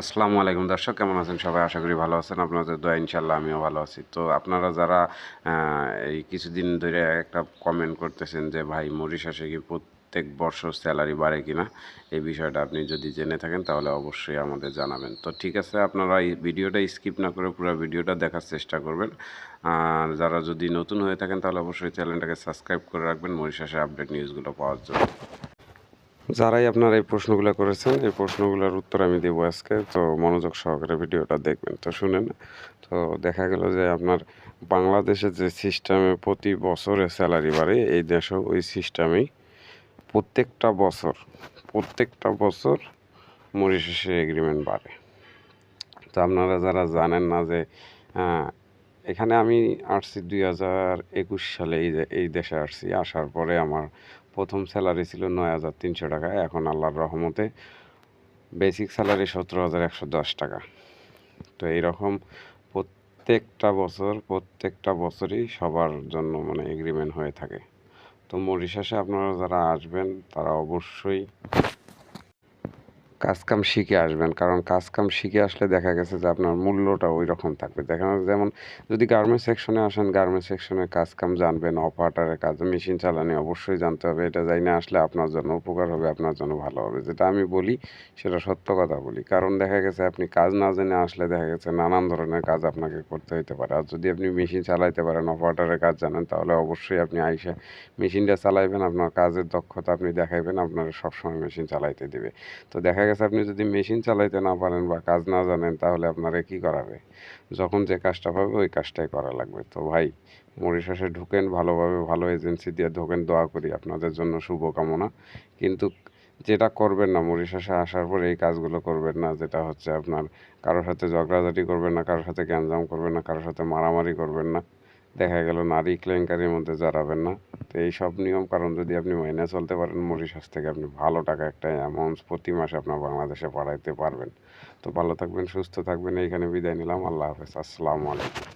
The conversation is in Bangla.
আসসালামু আলাইকুম। দর্শক, কেমন আছেন? সবাই আশা করি ভালো আছেন। আপনাদের দোয়া ইনশাল্লাহ আমিও ভালো আছি। তো আপনারা যারা এই কিছুদিন ধরে একটা কমেন্ট করতেছেন যে, ভাই মরিশাসে কি প্রত্যেক বছর স্যালারি বাড়ে কিনা? এই বিষয়টা আপনি যদি জেনে থাকেন, তাহলে অবশ্যই আমাদের জানাবেন। তো ঠিক আছে, আপনারা এই ভিডিওটা স্কিপ না করে পুরো ভিডিওটা দেখার চেষ্টা করবেন। আর যারা যদি নতুন হয়ে থাকেন, তাহলে অবশ্যই চ্যানেলটাকে সাবস্ক্রাইব করে রাখবেন। মরিশাসের আপডেট নিউজগুলো পাওয়ার জন্য। যারাই আপনার এই প্রশ্নগুলো করেছেন, এই প্রশ্নগুলোর উত্তর আমি দেবো আজকে। তো মনোযোগ সহকারে ভিডিওটা দেখবেন। তো শুনেন, তো দেখা গেল যে আপনার বাংলাদেশের যে সিস্টেমে প্রতি বছরে স্যালারি বাড়ে, এই দেশেও ওই সিস্টেমেই প্রত্যেকটা বছর প্রত্যেকটা বছর মরিশাসের এগ্রিমেন্ট বাড়ে। তো আপনারা যারা জানেন না যে এখানে আমি আসছি দুই হাজার একুশ সালে, এই এই দেশে আসছি। আসার পরে আমার প্রথম স্যালারি ছিল নয় হাজার তিনশো টাকা। এখন আল্লাহর রহমতে বেসিক স্যালারি সতেরো হাজার একশো দশ টাকা। তো এইরকম প্রত্যেকটা বছর, প্রত্যেকটা বছরই সবার জন্য মানে এগ্রিমেন্ট হয়ে থাকে। তো মরিশাসে আপনারা যারা আসবেন, তারা অবশ্যই কাজকাম শিখে আসবেন। কারণ কাজকাম শিখে আসলে দেখা গেছে যে আপনার মূল্যটা ওই রকম থাকবে। দেখা যেমন যদি গার্মেন্টস সেকশনে আসেন গার্মেন্টস সেকশনে কাজকাম জানবেন অপারেটারের কাজ মেশিন চালানি অবশ্যই জানতে হবে। এটা যাই না আসলে আপনার জন্য উপকার হবে, আপনার জন্য ভালো হবে। যেটা আমি বলি, সেটা সত্য কথা বলি। কারণ দেখা গেছে আপনি কাজ না জেনে আসলে দেখা গেছে নানান ধরনের কাজ আপনাকে করতে হতে পারে। আর যদি আপনি মেশিন চালাইতে পারেন অপারেটারের কাজ জানেন, তাহলে অবশ্যই আপনি আইসা মেশিনটা চালাইবেন, আপনার কাজের দক্ষতা আপনি দেখাইবেন, আপনার সবসময় মেশিন চালাইতে দেবে। তো দেখা গেছে আপনি যদি মেশিন চালাইতে না পারেন বা কাজ না জানেন, তাহলে আপনারা কি করাবে? যখন যে কাজটা পাবে, ওই কাজটাই করা লাগবে। তো ভাই, মরিশাসে ঢুকেন, ভালোভাবে ভালো এজেন্সি দিয়ে ঢোকেন, দোয়া করি আপনাদের জন্য শুভকামনা। কিন্তু যেটা করবেন না, মরিশাসে আসার পরে এই কাজগুলো করবেন না, যেটা হচ্ছে আপনার কারোর সাথে ঝগড়াঝাটি করবেন না, কারোর সাথে গ্যাঞ্জাম করবেন না, কারোর সাথে মারামারি করবেন না, দেখা গেল নারী কেলেঙ্কারির মধ্যে জড়াবেন না। তো এই সব নিয়ম কারণ যদি আপনি মাইনে চলতে পারেন, মরিশাস থেকে আপনি ভালো টাকা একটা অ্যামাউন্ট প্রতি মাসে আপনার বাংলাদেশে পাঠাইতে পারবেন। তো ভালো থাকবেন, সুস্থ থাকবেন, এইখানে বিদায় নিলাম। আল্লাহ হাফেজ। আসসালামু আলাইকুম।